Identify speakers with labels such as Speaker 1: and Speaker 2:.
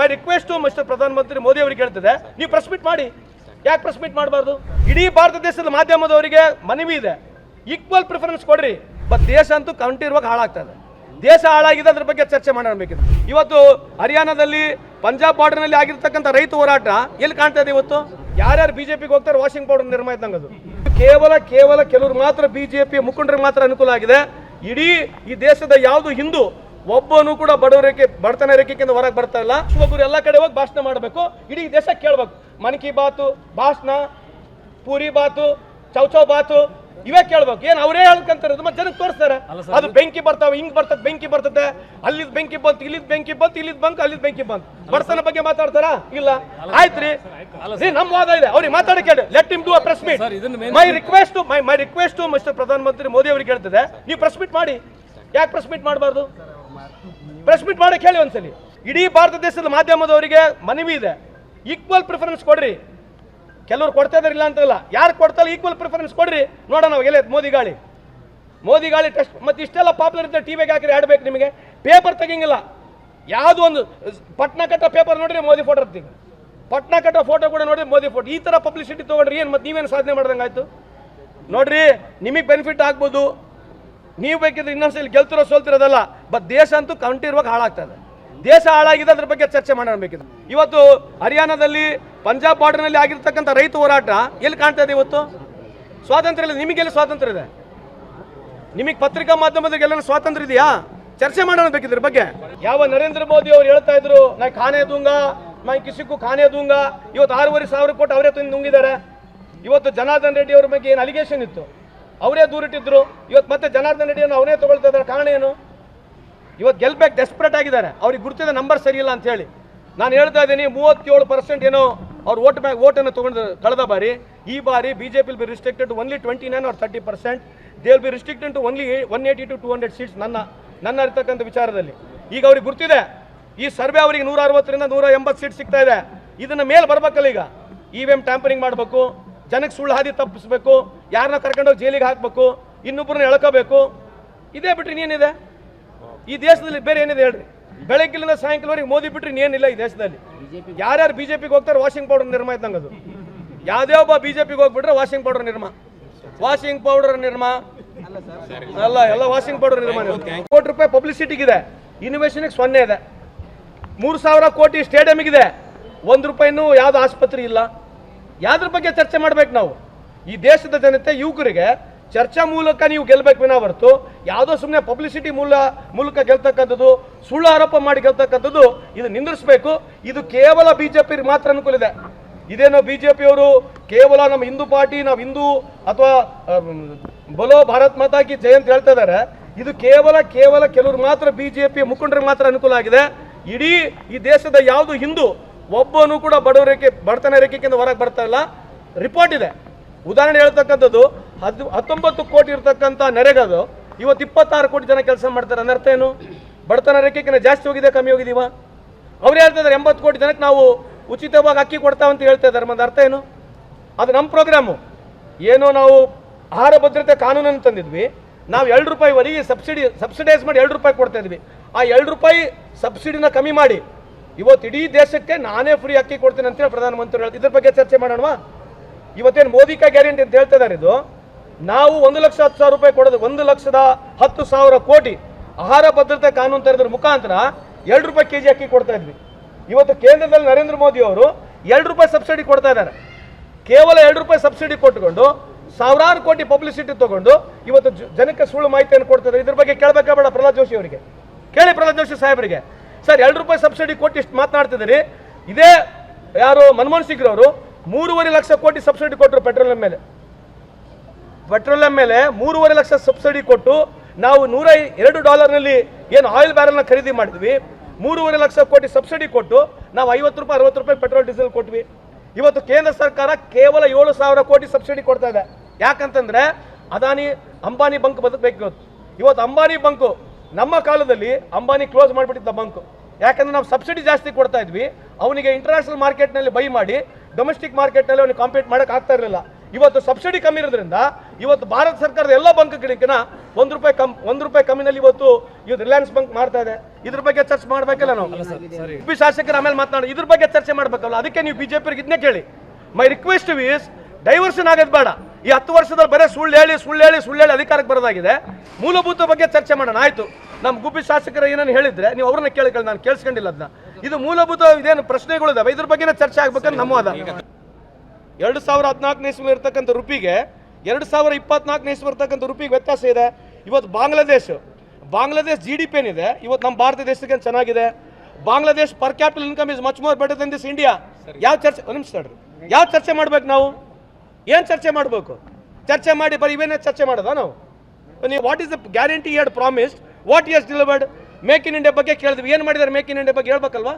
Speaker 1: ಮೈ request mister ಪ್ರಧಾನಮಂತ್ರಿ ಮೋದಿ ಅವರಿಗೆ ಹೇಳ್ತದೆ, ನೀವು ಪ್ರೆಸ್ ಮೀಟ್ ಮಾಡಿ. ಯಾಕೆ ಪ್ರೆಸ್ ಮೀಟ್ ಮಾಡಬಾರ್ದು? ಇಡೀ ಭಾರತ ದೇಶದ ಮಾಧ್ಯಮದವರಿಗೆ ಮನವಿ ಇದೆ. ಈಕ್ವಲ್ ಪ್ರಿಫರೆನ್ಸ್ ಕೊಡ್ರಿ. ಬಟ್ ದೇಶ ಅಂತೂ ಕಂಟಿರುವಾಗ ಹಾಳಾಗ್ತದೆ ದೇಶ ಹಾಳಾಗಿದೆ, ಅದ್ರ ಬಗ್ಗೆ ಚರ್ಚೆ ಮಾಡಬೇಕಿದೆ ಇವತ್ತು ಹರಿಯಾಣದಲ್ಲಿ, ಪಂಜಾಬ್ ಬಾರ್ಡರ್ನಲ್ಲಿ ಆಗಿರ್ತಕ್ಕಂಥ ರೈತ ಹೋರಾಟ ಎಲ್ಲಿ ಕಾಣ್ತಾ ಇದೆ ಇವತ್ತು? ಯಾರ್ಯಾರು ಬಿಜೆಪಿಗೆ ಹೋಗ್ತಾರೆ ವಾಷಿಂಗ್ ಪೌಡರ್ ನಿರ್ಮಾ ಇದ್ದಂಗೆ ಅದು ಕೇವಲ ಕೇವಲ ಕೆಲವರು ಮಾತ್ರ ಬಿಜೆಪಿ ಮುಖಂಡರಿಗೆ ಮಾತ್ರ ಅನುಕೂಲ ಆಗಿದೆ. ಇಡೀ ಈ ದೇಶದ ಯಾವುದು ಹಿಂದೂ ಒಬ್ಬನು ಕೂಡ ಬಡವ ರೇಖೆ ಬಡತನ ರೇಖೆಯಿಂದ ಹೊರಗೆ ಬರ್ತಾ ಇಲ್ಲ. ಒಬ್ಬರು ಎಲ್ಲ ಕಡೆ ಹೋಗಿ ಭಾಷಣ ಮಾಡಬೇಕು. ಇಡೀ ದೇಶ ಕೇಳಬೇಕು. ಮನ್ ಕಿ ಬಾತು ಭಾಷಣ ಪೂರಿ ಬಾತು ಚೌಚೌ ಬಾತು ಇವೇ ಕೇಳ್ಬೇಕು. ಏನ್ ಅವರೇ ಹೇಳ್ಕಂತಾರೆ ಮತ್ತೆ ಜನಕ್ಕೆ ತೋರಿಸ್ತಾರೆ. ಅದು ಬೆಂಕಿ ಬರ್ತಾವೆ ಹಿಂಗ್ ಬರ್ತದೆ ಬೆಂಕಿ ಬರ್ತದೆ. ಅಲ್ಲಿದ್ ಬೆಂಕಿ ಬಂತು ಇಲ್ಲಿದ್ ಬೆಂಕಿ ಬಂತು ಇಲ್ಲಿದ್ ಬಂಕ್ ಅಲ್ಲಿದ್ ಬೆಂಕಿ ಬಂತು. ಬಡತನ ಬಗ್ಗೆ ಮಾತಾಡ್ತಾರ? ಇಲ್ಲ. ಆಯ್ತ್ರಿ. ನಮ್ ವಾದ ಇದೆ. ಅವ್ರಿಗೆ ಮಾತಾಡಿ ಕೇಳಿ let him do a press meet my request my my request mister ಪ್ರಧಾನಮಂತ್ರಿ ಮೋದಿ ಅವ್ರಿಗೆ ಹೇಳ್ತದೆ. ನೀವು ಪ್ರೆಸ್ ಮೀಟ್ ಮಾಡಿ. ಯಾಕೆ ಪ್ರೆಸ್ ಮೀಟ್ ಮಾಡಬಾರ್ದು? ಪ್ರೆಸ್ ಮೀಟ್ ಮಾಡಕ್ಕೆ ಹೇಳಿ ಒಂದ್ಸಲಿ. ಇಡೀ ಭಾರತ ದೇಶದ ಮಾಧ್ಯಮದವರಿಗೆ ಮನವಿ ಇದೆ. ಈಕ್ವಲ್ ಪ್ರಿಫರೆನ್ಸ್ ಕೊಡ್ರಿ. ಕೆಲವರು ಕೊಡ್ತಾ ಇದಾರೆ, ಇಲ್ಲ ಅಂತಲ್ಲ. ಯಾರು ಕೊಡ್ತಾರೆ ಈಕ್ವಲ್ ಪ್ರಿಫರೆನ್ಸ್ ಕೊಡ್ರಿ. ನೋಡೋಣ ಎಲ್ಲ ಮೋದಿ ಗಾಳಿ. ಮೋದಿ ಗಾಳಿ ಟೆಸ್ಟ್ ಮತ್ತೆ ಇಷ್ಟೆಲ್ಲ ಪಾಪ್ಯುಲರ್ ಇದ್ದರೆ ಟಿವಿಗೆ ಹಾಕಿದ್ರೆ ಆಡ್ಬೇಕು ನಿಮಗೆ. ಪೇಪರ್ ತೆಗಿಂಗಿಲ್ಲ. ಯಾವುದೋ ಒಂದು, ಪಟ್ನಾ ಕಟ್ಟ ಪೇಪರ್ ನೋಡ್ರಿ, ಮೋದಿ ಫೋಟೋ ಇರ್ತೀವಿ ಪಟ್ನಾ ಕಟ್ಟ ಫೋಟೋ ಕೂಡ ನೋಡ್ರಿ, ಮೋದಿ ಫೋಟೋ ಈ ಥರ ಪಬ್ಲಿಸಿಟಿ ತೊಗೊಂಡ್ರಿ, ಏನು ಮತ್ತೆ ನೀವೇನು ಸಾಧನೆ ಮಾಡ್ದಂಗೆ ಆಯಿತು ನೋಡ್ರಿ, ನಿಮಗೆ ಬೆನಿಫಿಟ್ ಆಗ್ಬೋದು. ನೀವು ಬೇಕಿದ್ರೆ ಇನ್ನೊಂದ್ಸಲಿ ಗೆಲ್ತಿರೋ ಸೋಲ್ತಿರೋದಲ್ಲ ಬಟ್ ದೇಶ ಅಂತೂ ಕಂಟಿರುವಾಗ ಹಾಳಾಗ್ತದೆ. ದೇಶ ಹಾಳಾಗಿದೆ ಅದ್ರ ಬಗ್ಗೆ ಚರ್ಚೆ ಮಾಡಬೇಕಿದೆ ಇವತ್ತು ಹರಿಯಾಣದಲ್ಲಿ, ಪಂಜಾಬ್ ಬಾರ್ಡರ್ನಲ್ಲಿ ಆಗಿರ್ತಕ್ಕಂಥ ರೈತ ಹೋರಾಟ ಎಲ್ಲಿ ಕಾಣ್ತಾ ಇದೆ ಇವತ್ತು? ಸ್ವಾತಂತ್ರ್ಯ ಇಲ್ಲ. ನಿಮಗೆಲ್ಲ ಸ್ವಾತಂತ್ರ್ಯ ಇದೆ? ನಿಮಗೆ ಪತ್ರಿಕಾ ಮಾಧ್ಯಮದಲ್ಲಿ ಸ್ವಾತಂತ್ರ್ಯ ಇದೆಯಾ? ಚರ್ಚೆ ಮಾಡೋಣ ಬೇಕಿದ್ರ ಬಗ್ಗೆ. ಯಾವ ನರೇಂದ್ರ ಮೋದಿ ಅವರು ಹೇಳ್ತಾ ಇದ್ರು ನಾ ಖಾನೆ ದೂಂಗ ನಾ ಕಿಸಿಕ್ಕು ಖಾನೆ ದೂಂಗ, ಇವತ್ತು ಆರೂವರೆ ಸಾವಿರ ಕೋಟಿ ಅವರೇ ತಂದು ನುಂಗಿದ್ದಾರೆ. ಇವತ್ತು ಜನಾರ್ದನ್ ರೆಡ್ಡಿ ಅವ್ರ ಬಗ್ಗೆ ಏನು ಅಲಿಗೇಷನ್ ಇತ್ತು? ಅವರೇ ದೂರಿಟ್ಟಿದ್ರು ಇವತ್ತು ಮತ್ತೆ ಜನಾರ್ದನ್ ರೆಡ್ಡಿಯನ್ನು ಅವನೇ ತಗೊಳ್ತಾ ಇದ್ದಾರೆ. ಕಾರಣ ಏನು? ಇವತ್ತು ಗೆಲ್ಬೇಕು ಡೆಸ್ಪರೇಟ್ ಆಗಿದ್ದಾರೆ. ಅವ್ರಿಗೆ ಗುರುತಿದ ನಂಬರ್ ಸರಿಯಿಲ್ಲ ಅಂತ ಹೇಳಿ. ನಾನು ಹೇಳ್ತಾ ಇದ್ದೀನಿ, ಮೂವತ್ತೇಳು ಪರ್ಸೆಂಟ್ ಏನೋ ಅವ್ರು ವೋಟ್ ಬ್ಯಾಂಕ್ ಓಟನ್ನು ತೊಗೊಂಡು ಕಳೆದ ಬಾರಿ, ಈ ಬಾರಿ B J P be restricted only twenty nine or thirty percent they will be restricted to only one eighty to two hundred seats ನನ್ನ ನನ್ನ ಇರ್ತಕ್ಕಂಥ ವಿಚಾರದಲ್ಲಿ. ಈಗ ಅವ್ರಿಗೆ ಗುರ್ತಿದೆ. ಈ ಸರ್ವೆ ಅವರಿಗೆ ನೂರ ಅರವತ್ತರಿಂದ ನೂರ ಎಂಬತ್ತು ಸೀಟ್ ಸಿಗ್ತಾ ಇದೆ. ಇದನ್ನು ಮೇಲೆ ಬರಬೇಕಲ್ಲ ಈಗ. ಇ ವಿ ಎಂ ಟ್ಯಾಂಪರಿಂಗ್ ಮಾಡಬೇಕು. ಜನಕ್ಕೆ ಸುಳ್ಳು ಹಾದಿ ತಪ್ಪಿಸ್ಬೇಕು. ಯಾರನ್ನ ಕರ್ಕೊಂಡೋಗಿ ಜೈಲಿಗೆ ಹಾಕಬೇಕು ಇನ್ನೊಬ್ಬರನ್ನ ಎಳ್ಕೋಬೇಕು ಇದೇ ಬಿಟ್ರಿ ಇನ್ನೇನಿದೆ? ಈ ದೇಶದಲ್ಲಿ ಬೇರೆ ಏನಿದೆ ಹೇಳ್ರಿ? ಬೆಳಗ್ಗಿಲಿಂದ ಸಾಯಂಕಾಲವರೆಗೆ ಮೋದಿ ಬಿಟ್ರೆ ಇನ್ನೇನಿಲ್ಲ ಈ ದೇಶದಲ್ಲಿ. ಯಾರ್ಯಾರು ಬಿಜೆಪಿಗೆ ಹೋಗ್ತಾರೆ ವಾಷಿಂಗ್ ಪೌಡರ್ ನಿರ್ಮ ಇದ್ದಂಗೆ ಅದು ಯಾವುದೇ ಒಬ್ಬ ಬಿಜೆಪಿಗೆ ಹೋಗ್ಬಿಟ್ರೆ washing powder Nirma. Washing powder Nirma. ಅಲ್ಲ ಎಲ್ಲ ವಾಷಿಂಗ್ ಪೌಡರ್ ನಿರ್ಮಾಣ ಕೋಟಿ ರೂಪಾಯಿ ಪಬ್ಲಿಸಿಟಿಗಿದೆ. ಇನ್ವೆಷನ್ಗೆ ಸೊನ್ನೆ ಇದೆ. ಮೂರು ಸಾವಿರ ಕೋಟಿ ಸ್ಟೇಡಿಯಂಗಿದೆ. ಒಂದು ರೂಪಾಯಿನೂ ಯಾವ್ದು ಆಸ್ಪತ್ರೆ ಇಲ್ಲ. ಯಾವ್ದ್ರ ಬಗ್ಗೆ ಚರ್ಚೆ ಮಾಡ್ಬೇಕು ನಾವು? ಈ ದೇಶದ ಜನತೆ ಯುವಕರಿಗೆ ಚರ್ಚಾ ಮೂಲಕ ನೀವು ಗೆಲ್ಬೇಕು ವಿನ ಹೊರತು, ಯಾವುದೋ ಸುಮ್ಮನೆ ಪಬ್ಲಿಸಿಟಿ ಮೂಲ, ಮೂಲಕ ಗೆಲ್ತಕ್ಕಂಥದ್ದು, ಸುಳ್ಳು ಆರೋಪ ಮಾಡಿ ಗೆಲ್ತಕ್ಕಂಥದ್ದು ಇದು ನಿಂದಿರಿಸಬೇಕು. ಇದು ಕೇವಲ ಬಿ ಜೆ ಬಿಜೆಪಿ ಮಾತ್ರ ಅನುಕೂಲ ಇದೆ. ಇದೇನೋ ಪಿಯವರು ಕೇವಲ ನಮ್ಮ ಹಿಂದೂ ಪಾರ್ಟಿ, ನಾವು ಹಿಂದೂ ಅಥವಾ ಬಲೋ ಭಾರತ್ ಮಾತಾ ಕಿ ಜಯ ಅಂತ ಹೇಳ್ತಾ ಇದ್ದಾರೆ. ಇದು ಕೇವಲ ಕೇವಲ ಕೆಲವರು ಮಾತ್ರ ಬಿ ಜೆ ಪಿ ಮುಖಂಡರಿಗೆ ಮಾತ್ರ ಅನುಕೂಲ ಆಗಿದೆ. ಇಡೀ ಈ ದೇಶದ ಯಾವುದು ಹಿಂದೂ, ಒಬ್ಬನು ಕೂಡ ಬಡವರೇಖೆ ಬಡತನ ರೇಖೆಯಿಂದ ಹೊರಗೆ ಬರ್ತಾ ಇಲ್ಲ. ರಿಪೋರ್ಟ್ ಇದೆ. ಉದಾಹರಣೆ ಹೇಳ್ತಕ್ಕಂಥದ್ದು, ಹದ್ ಹತ್ತೊಂಬತ್ತು ಕೋಟಿ ಇರತಕ್ಕಂಥ ನೆರೆಗದು, ಇವತ್ತು ಇಪ್ಪತ್ತಾರು ಕೋಟಿ ಜನ ಕೆಲಸ ಮಾಡ್ತಾರೆ. ಅನ್ನರ್ಥ ಏನು? ಬಡತನ ರೇಖೆಗಿಂತ ಜಾಸ್ತಿ ಹೋಗಿದೆ, ಕಮ್ಮಿ ಹೋಗಿದೀವ? ಅವ್ರು ಹೇಳ್ತಾ ಎಂಬತ್ತು ಕೋಟಿ ಜನಕ್ಕೆ ನಾವು ಉಚಿತವಾಗಿ ಅಕ್ಕಿ ಕೊಡ್ತಾವಂತ ಹೇಳ್ತಾ ಇದ್ದಾರೆ. ಮತ್ತೆ ಅರ್ಥ ಏನು? ಅದು ನಮ್ಮ ಪ್ರೋಗ್ರಾಮು ಏನೋ ನಾವು ಆಹಾರ ಭದ್ರತೆ ಕಾನೂನನ್ನು ತಂದಿದ್ವಿ. ನಾವು ಎರಡು ರೂಪಾಯಿವರೆಗೆ ಸಬ್ಸಿಡಿ ಸಬ್ಸಿಡೈಸ್ ಮಾಡಿ ಎರಡು ರೂಪಾಯಿ ಕೊಡ್ತಾ ಇದ್ವಿ. ಆ ಎರಡು ರೂಪಾಯಿ ಸಬ್ಸಿಡಿನ ಕಮ್ಮಿ ಮಾಡಿ. ಇವತ್ತು ಇಡೀ ದೇಶಕ್ಕೆ ನಾನೇ ಫ್ರೀ ಅಕ್ಕಿ ಕೊಡ್ತೀನಿ ಅಂತೇಳಿ ಪ್ರಧಾನಮಂತ್ರಿ ಹೇಳ್ತಾರೆ ಇದ್ರ ಬಗ್ಗೆ ಚರ್ಚೆ ಮಾಡೋಣವಾ? ಇವತ್ತೇನು ಮೋದಿ ಕಾ ಗ್ಯಾರಂಟಿ ಅಂತ ಹೇಳ್ತಾ ಇದ್ದಾರೆ ಇದು? ನಾವು ಒಂದು ಲಕ್ಷ ಹತ್ತು ಸಾವಿರ ರೂಪಾಯಿ ಕೊಡೋದು, ಒಂದು ಲಕ್ಷದ ಹತ್ತು ಸಾವಿರ ಕೋಟಿ ಆಹಾರ ಭದ್ರತೆ ಕಾನೂನು ತೆರೆದ್ರ ಮುಖಾಂತರ ಎರಡು ರೂಪಾಯಿ ಕೆಜಿ ಅಕ್ಕಿ ಕೊಡ್ತಾ ಇದ್ವಿ. ಇವತ್ತು ಕೇಂದ್ರದಲ್ಲಿ ನರೇಂದ್ರ ಮೋದಿ ಅವರು ಎರಡು ರೂಪಾಯಿ ಸಬ್ಸಿಡಿ ಕೊಡ್ತಾ ಇದ್ದಾರೆ. ಕೇವಲ ಎರಡು ರೂಪಾಯಿ ಸಬ್ಸಿಡಿ ಕೊಟ್ಟುಕೊಂಡು ಸಾವಿರಾರು ಕೋಟಿ ಪಬ್ಲಿಸಿಟಿ ತಗೊಂಡು ಇವತ್ತು ಜನಕ್ಕೆ ಸುಳ್ಳು ಮಾಹಿತಿಯನ್ನು ಕೊಡ್ತಾರೆ ಇದ್ರ ಬಗ್ಗೆ ಕೇಳಬೇಕಾ ಬೇಡ ಪ್ರಹ್ಲಾದ್ ಜೋಶಿ ಅವರಿಗೆ. ಕೇಳಿ ಪ್ರಹ್ಲಾದ್ ಜೋಶಿ ಸಾಹೇಬರಿಗೆ. ಸರ್, ಎರಡು ರೂಪಾಯಿ ಸಬ್ಸಿಡಿ ಕೊಟ್ಟು ಇಷ್ಟು ಮಾತನಾಡ್ತಿದ್ದೀರಿ. ಇದೇ ಯಾರು ಮನಮೋಹನ್ ಸಿಂಗ್ ಅವರು ಮೂರುವರೆ ಲಕ್ಷ ಕೋಟಿ ಸಬ್ಸಿಡಿ ಕೊಟ್ಟರು ಪೆಟ್ರೋಲಿಯಂ ಮೇಲೆ. ಪೆಟ್ರೋಲಿಯಂ ಮೇಲೆ ಮೂರುವರೆ ಲಕ್ಷ ಸಬ್ಸಿಡಿ ಕೊಟ್ಟು ನಾವು ನೂರ ಎರಡು ಡಾಲರ್ನಲ್ಲಿ ಏನು ಆಯಿಲ್ ಬ್ಯಾರಲ್ನ ಖರೀದಿ ಮಾಡಿದ್ವಿ. ಮೂರುವರೆ ಲಕ್ಷ ಕೋಟಿ ಸಬ್ಸಿಡಿ ಕೊಟ್ಟು ನಾವು ಐವತ್ತು ರೂಪಾಯಿ, ಅರವತ್ತು ರೂಪಾಯಿ ಪೆಟ್ರೋಲ್, ಡೀಸೆಲ್ ಕೊಟ್ವಿ. ಇವತ್ತು ಕೇಂದ್ರ ಸರ್ಕಾರ ಕೇವಲ ಏಳು ಸಾವಿರ ಕೋಟಿ ಸಬ್ಸಿಡಿ ಕೊಡ್ತಾ ಇದೆ. ಯಾಕಂತಂದ್ರೆ ಅದಾನಿ, ಅಂಬಾನಿ ಬಂಕ್ ಬದುಕಬೇಕು ಇವತ್ತು. ಇವತ್ತು ಅಂಬಾನಿ ಬಂಕು ನಮ್ಮ ಕಾಲದಲ್ಲಿ ಅಂಬಾನಿ ಕ್ಲೋಸ್ ಮಾಡಿಬಿಟ್ಟಿದ್ದ ಬಂಕು. ಯಾಕಂದ್ರೆ ನಾವು ಸಬ್ಸಿಡಿ ಜಾಸ್ತಿ ಕೊಡ್ತಾ ಇದ್ವಿ. ಅವನಿಗೆ ಇಂಟರ್ನ್ಯಾಷನಲ್ ಮಾರ್ಕೆಟ್ನಲ್ಲಿ ಬೈ ಮಾಡಿ ಡೊಮೆಸ್ಟಿಕ್ ಮಾರ್ಕೆಟ್ನಲ್ಲಿ ಅವನಿಗೆ ಕಾಂಪೀಟ್ ಮಾಡಕ್ ಆಗ್ತಾ ಇರಲಿಲ್ಲ. ಇವತ್ತು ಸಬ್ಸಿಡಿ ಕಮ್ಮಿ ಇರೋದ್ರಿಂದ ಇವತ್ತು ಭಾರತ ಸರ್ಕಾರದ ಎಲ್ಲ ಬಂಕ್ಗಳಿಗಿನ ಒಂದು ರೂಪಾಯಿ ಕಮ್ ಒಂದು ರೂಪಾಯಿ ಕಮ್ಮಿನಲ್ಲಿ ಇವತ್ತು ಇವತ್ತು ರಿಲಯನ್ಸ್ ಬಂಕ್ ಮಾಡ್ತಾ ಇದೆ. ಇದ್ರ ಬಗ್ಗೆ ಚರ್ಚೆ ಮಾಡಬೇಕಲ್ಲ ನಾವು? ಪಿ ಶಾಸಕರು ಆಮೇಲೆ ಮಾತನಾಡಿ ಇದ್ರ ಬಗ್ಗೆ ಚರ್ಚೆ ಮಾಡಬೇಕಲ್ಲ. ಅದಕ್ಕೆ ನೀವು ಬಿಜೆಪಿ ಇದನ್ನೇ ಕೇಳಿ. ಮೈ ರಿಕ್ವೆಸ್ಟ್ ಈಸ್ ಡೈವರ್ಷನ್ ಆಗೋದು ಬೇಡ. ಈ ಹತ್ತು ವರ್ಷದಲ್ಲಿ ಬರೀ ಸುಳ್ಳು ಹೇಳಿ ಸುಳ್ಳು ಹೇಳಿ ಸುಳ್ಳು ಹೇಳಿ ಅಧಿಕಾರಕ್ಕೆ ಬರೋದಾಗಿದೆ. ಮೂಲಭೂತ ಬಗ್ಗೆ ಚರ್ಚೆ ಮಾಡೋಣ. ಆಯಿತು. ನಮ್ಮ ಗುಬ್ಬಿ ಶಾಸಕರು ಏನೇನು ಹೇಳಿದ್ರೆ ನೀವು ಅವ್ರನ್ನ ಕೇಳಿ ನಾನು ಕೇಳಿಸ್ಕೊಂಡಿಲ್ಲ ಅದನ್ನ. ಇದು ಮೂಲಭೂತ ಇದೇನು ಪ್ರಶ್ನೆಗಳಿದಾವೆ ಇದ್ರ ಬಗ್ಗೆನೇ ಚರ್ಚೆ ಆಗ್ಬೇಕಂತ ನಮ್ಮ ಅದ ಎರಡು ಸಾವಿರ ಹದಿನಾಲ್ಕನೇ ಇಸ್ವಿ ಇರ್ತಕ್ಕಂಥ ರುಪಿಗೆ ಎರಡು ಸಾವಿರ ಇಪ್ಪತ್ನಾಲ್ಕನೇ ಇಸ್ವಿ ಇರ್ತಕ್ಕಂಥ ರುಪಿಗೆ ವ್ಯತ್ಯಾಸ ಇದೆ. ಇವತ್ತು Bangladesh Bangladesh G D P ಏನಿದೆ? ಇವತ್ತು ನಮ್ಮ ಭಾರತ ದೇಶಕ್ಕೆ ಚೆನ್ನಾಗಿದೆ? Bangladesh per capital income is much more better than this India ಯಾವ ಚರ್ಚೆ ಒಂದು ನಿಮಿಷ ಯಾವ ಚರ್ಚೆ ಮಾಡ್ಬೇಕು ನಾವು? ಏನು ಚರ್ಚೆ ಮಾಡಬೇಕು? ಚರ್ಚೆ ಮಾಡಿ ಬರೀ ಇವೇನೇ ಚರ್ಚೆ ಮಾಡೋದಾ ನಾವು? ನೀವು ವಾಟ್ ಇಸ್ ದ ಗ್ಯಾರಂಟಿ ಎರಡು promise what is delivered make in India ಬಗ್ಗೆ ಕೇಳಿದ್ವಿ. ಏನು ಮಾಡಿದ್ದಾರೆ? ಮೇಕ್ ಇನ್ ಇಂಡಿಯಾ ಬಗ್ಗೆ ಹೇಳ್ಬೇಕಲ್ವಾ?